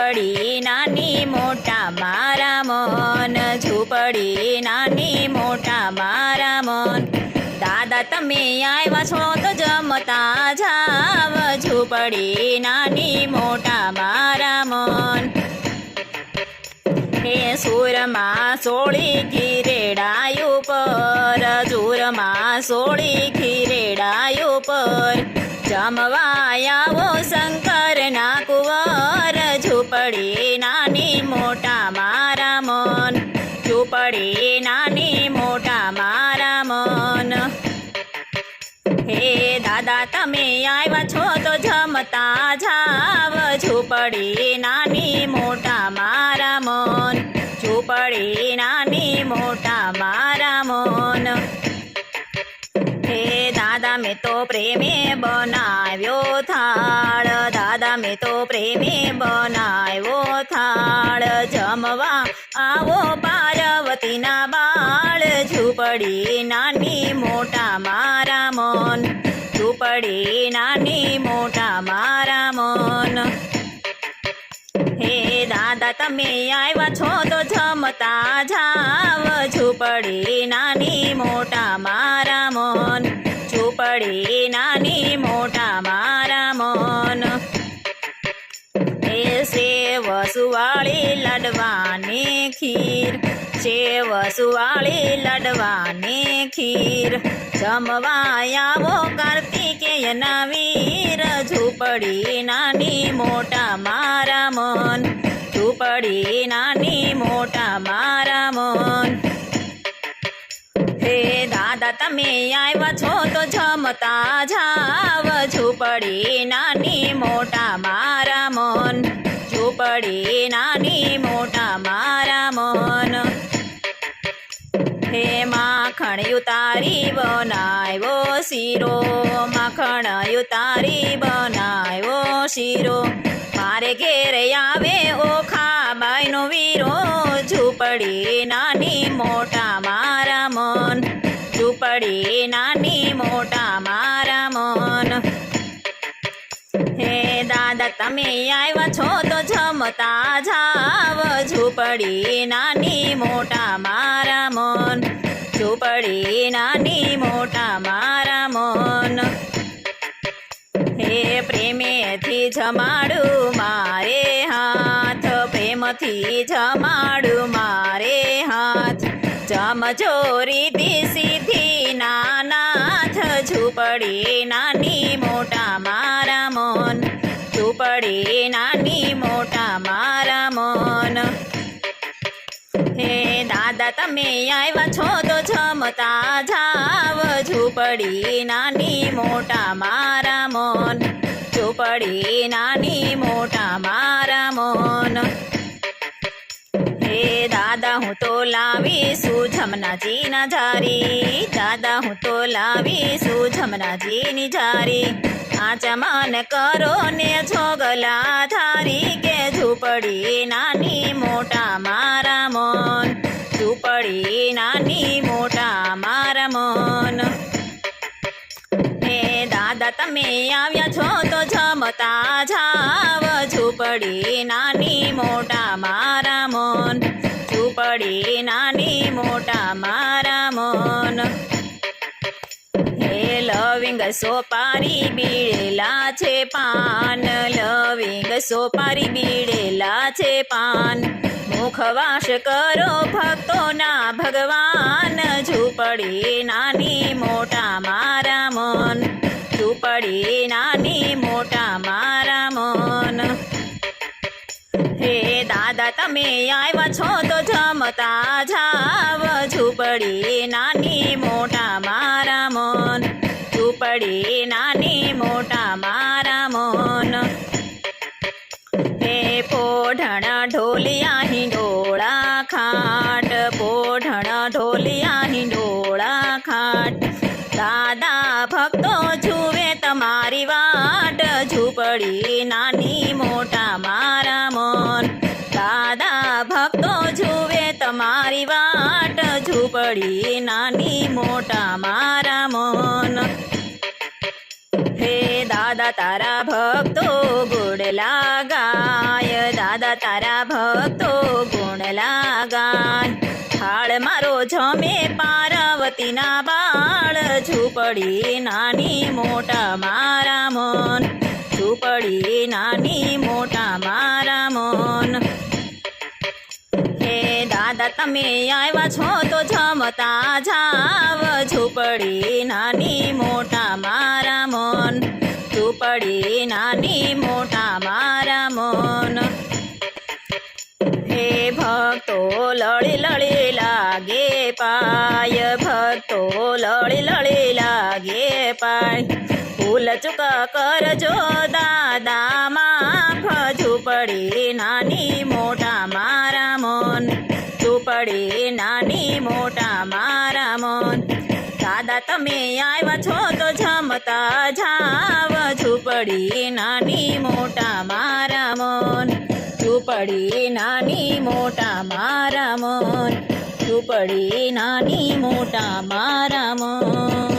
ઝૂંપડી નાની મોટા મારા મન, ઝૂંપડી નાની મોટા મારા મન. દાદા, તમે આવ્યા છો તો જમતા જાવ. ઝૂંપડી નાની મોટા મારા મન. હે સુરમાં સોળી ખીરેડાયું પર જુરમાં સોળી ખીરેડાયું પર જમવાયાવો શંકર કુંવર ઝૂંપડી નાની મોટા મારા મન. ઝૂંપડી નાની મોટા મારા મન. હે દાદા, તમે આવ્યા છો તો જમતા જાવ. ઝૂંપડી નાની મોટા મારા મન. ઝૂંપડી નાની મોટા મારા મન. હે દાદા, મેં તો પ્રેમે બનાવ્યો થાળ. દાદા તો પ્રેમે બનાવ્યો થાળ. જમવા આવો પાર્વતીના બાળ. ઝૂંપડી નાની મોટા મારા મન. ઝૂંપડી નાની મોટા મારા મન. હે દાદા, તમે આવ્યા છો તો જમતા જાવ. ઝૂંપડી નાની મોટા મારા મન. ઝૂંપડી નાની મોટા લડવાની ખીર. સેવ સુવાળી લડવાની ખીર. જમવાયાવો કાર્તિકેયના વીર. ઝૂંપડી નાની મોટા મારા મન. ઝૂંપડી નાની મોટા મારા મન. હે દાદા, તમે આવ્યા છો તો જમતા જાવ. ઝૂંપડી નાની મોટા મારા ઝૂંપડી નાની મોટા મારા મન. હે માખણ ઉતારી બનાવ્યો શીરો. માખણ ઉતારી બનાવ્યો શીરો. મારે ઘેર આવે ઓખા બાઈનો વીરો. ઝૂંપડી નાની મોટા મારા મન. ઝૂંપડી નાની મોટા મારા મન. હે દાદા, તમે આવ્યા છો તો જાવ, ઝૂંપડી નાની, મોટા મારા મન. ઝૂંપડી નાની, મોટા મારા મન. હે પ્રેમેથી જમાડું મારે હાથ, પ્રેમથી જમાડું મારે હાથ. જમજોરી સીધી નાનાથ, ઝૂંપડી નાની, મોટા મારા મન. ઝૂંપડી નાની મોટા મારા મન. હે દાદા, તમે આવ્યા છો તો જમતા જાવ. ઝૂંપડી નાની મોટા મારા મન. ઝૂંપડી નાની મોટા મારા મન. હે દાદા, હું તો લાવીશું જમનાજીના જારી. દાદા, હું તો લાવીશું જમનાજીની જારી. આચમાન કરો ને છોગલા ધારી કે ઝૂંપડી નાની મોટા મારા મન. ઝૂંપડી નાની મોટા મારા મન. હે દાદા, તમે આવ્યા છો તો જમતા જાવ. ઝૂંપડી નાની મોટા મારા લવિંગ સોપારી બીડેલા છે પાન, લવિંગ સોપારી બીડેલા છે પાન. મુખવાસ કરો ભક્તોના ભગવાન, ઝૂંપડી નાની મોટા મારા મન. ઝૂંપડી નાની મોટા મારા મન. હે દાદા, તમે આવ્યા છો તો જમતા જાવ. ઝૂંપડી નાની મોટા ઝૂંપડી નાની મોટા મારા મોન. હે દાદા તારા ભક્તો, ગુણ લાગાય. દાદા તારા ભક્તો, ગુણ લાગાય. થાળ મારો જમે પાર્વતીના બાળ. ઝૂંપડી નાની મોટા મારા મન. ઝૂંપડી નાની તમે આવ્યા છો તો જમતા જાવ. ઝૂંપડી નાની, મોટા મારા મન. ઝૂંપડી નાની, મોટા મારા મન. હે ભક્તો, લળી લળી લાગે પાય. ભક્તો, લળી લળી લાગે પાય. ભૂલ ચૂક કરજો દાદા જમતા જાવ ઝૂંપડી નાની મોટા મારા મન. ઝૂંપડી નાની મોટા મારા મન. ઝૂંપડી નાની મોટા મારા મન.